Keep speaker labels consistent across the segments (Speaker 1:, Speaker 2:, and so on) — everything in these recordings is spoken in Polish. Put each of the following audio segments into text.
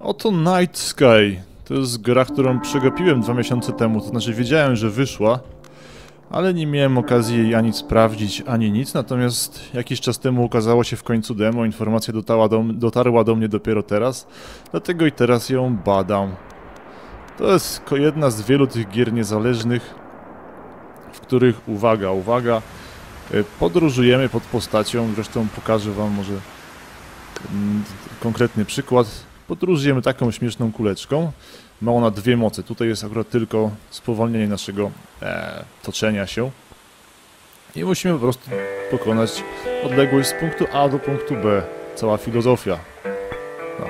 Speaker 1: Oto Night Sky. To jest gra, którą przegapiłem dwa miesiące temu, to znaczy wiedziałem, że wyszła, ale nie miałem okazji jej ani sprawdzić, ani nic, natomiast jakiś czas temu ukazało się w końcu demo, informacja dotarła do, dotarła do mnie dopiero teraz, dlatego i teraz ją badam. To jest jedna z wielu tych gier niezależnych, w których, uwaga, uwaga, y, podróżujemy pod postacią, zresztą pokażę wam może mm, konkretny przykład. Podróżujemy taką śmieszną kuleczką. Ma ona dwie moce. Tutaj jest akurat tylko spowolnienie naszego e, toczenia się. I musimy po prostu pokonać odległość z punktu A do punktu B. Cała filozofia. No.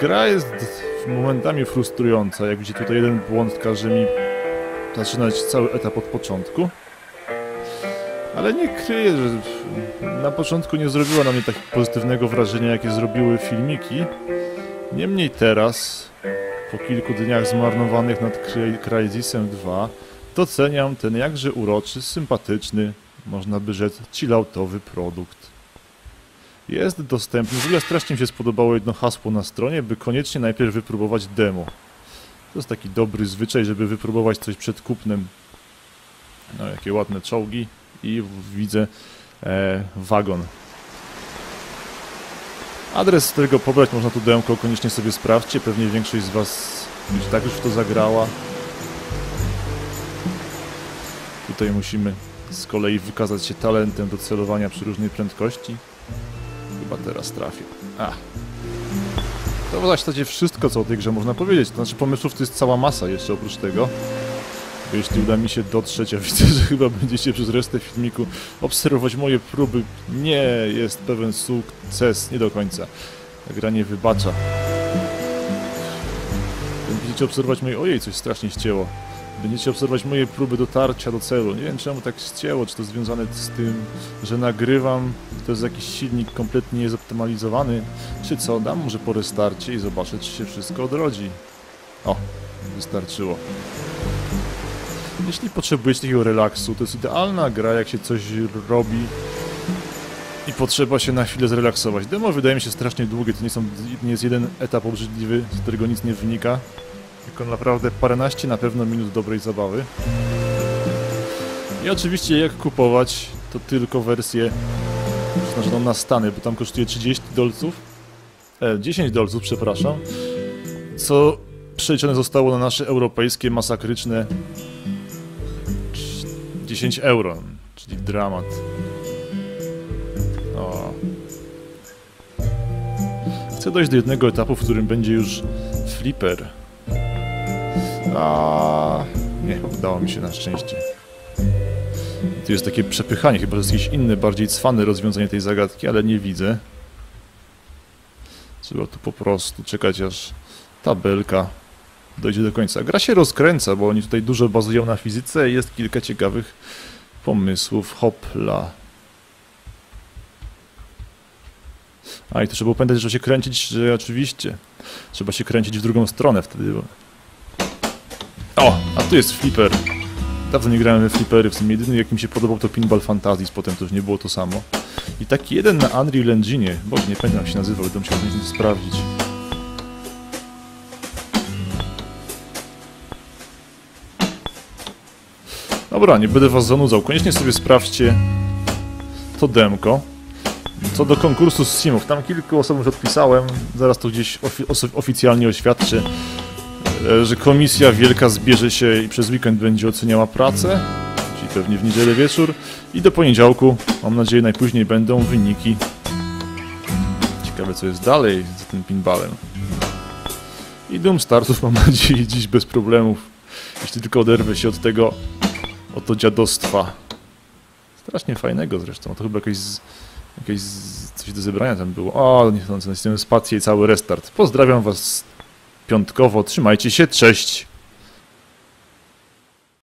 Speaker 1: Gra jest momentami frustrująca. Jak widzicie, tutaj jeden błąd każe mi zaczynać cały etap od początku. Ale nie kryję, że na początku nie zrobiła na mnie tak pozytywnego wrażenia, jakie zrobiły filmiki. Niemniej teraz, po kilku dniach zmarnowanych nad Cry- Crysisem 2, doceniam ten jakże uroczy, sympatyczny, można by rzec chilloutowy produkt. Jest dostępny, w ogóle strasznie mi się spodobało jedno hasło na stronie, by koniecznie najpierw wypróbować demo. To jest taki dobry zwyczaj, żeby wypróbować coś przed kupnem. No, jakie ładne czołgi i widzę e, wagon. Adres, z którego pobrać można tu demko, koniecznie sobie sprawdźcie. Pewnie większość z Was już tak już w to zagrała. Tutaj musimy z kolei wykazać się talentem do celowania przy różnej prędkości. Chyba teraz trafię. A. To w zasadzie wszystko, co o tej grze można powiedzieć. To znaczy pomysłów to jest cała masa jeszcze oprócz tego. Jeśli uda mi się dotrzeć, a widzę, że chyba będziecie przez resztę filmiku obserwować moje próby, nie jest pewien sukces, nie do końca. Gra nie wybacza. Będziecie obserwować moje... Ojej, coś strasznie ścięło. Będziecie obserwować moje próby dotarcia do celu. Nie wiem czemu tak ścięło, czy to związane z tym, że nagrywam, to jest jakiś silnik kompletnie niezoptymalizowany, czy co, dam może po restarcie i zobaczę, czy się wszystko odrodzi. O, wystarczyło. Jeśli potrzebujecie takiego relaksu, to jest idealna gra, jak się coś robi i potrzeba się na chwilę zrelaksować. Demo wydaje mi się strasznie długie, to nie, są, nie jest jeden etap obrzydliwy, z którego nic nie wynika, tylko naprawdę paręnaście na pewno minut dobrej zabawy. I oczywiście jak kupować, to tylko wersję przeznaczoną na Stany, bo tam kosztuje 30 dolców, e, 10 dolców, przepraszam, co przeliczone zostało na nasze europejskie, masakryczne 10 euro, czyli dramat. O. Chcę dojść do jednego etapu, w którym będzie już flipper. A nie, udało mi się na szczęście. Tu jest takie przepychanie, chyba że jest jakieś inne, bardziej cwane rozwiązanie tej zagadki, ale nie widzę. Trzeba tu po prostu czekać, aż tabelka dojdzie do końca. Gra się rozkręca, bo oni tutaj dużo bazują na fizyce jest kilka ciekawych pomysłów. Hopla. A i to trzeba pamiętać, że się kręcić, że oczywiście trzeba się kręcić w drugą stronę wtedy. Bo... O, a tu jest flipper. Dawno nie grałem we flippery, w sumie jedyny jak mi się podobał to Pinball Fantasies, potem to już nie było to samo. I taki jeden na Unreal Engine, bo nie pamiętam jak się nazywał, będę musiał sprawdzić. Dobra, nie będę was zanudzał. Koniecznie sobie sprawdźcie to demko. Co do konkursu z Simów, tam kilku osób już odpisałem. Zaraz to gdzieś ofi oficjalnie oświadczę, e, że komisja wielka zbierze się i przez weekend będzie oceniała pracę, czyli pewnie w niedzielę wieczór. I do poniedziałku, mam nadzieję, najpóźniej będą wyniki. Ciekawe, co jest dalej z tym pinballem. I dum startów mam nadzieję dziś bez problemów. Jeśli tylko oderwę się od tego oto dziadostwa. Strasznie fajnego zresztą. To chyba z, coś do zebrania tam było. O, niechcący nacisnąłem spację i cały restart. Pozdrawiam was piątkowo. Trzymajcie się, cześć!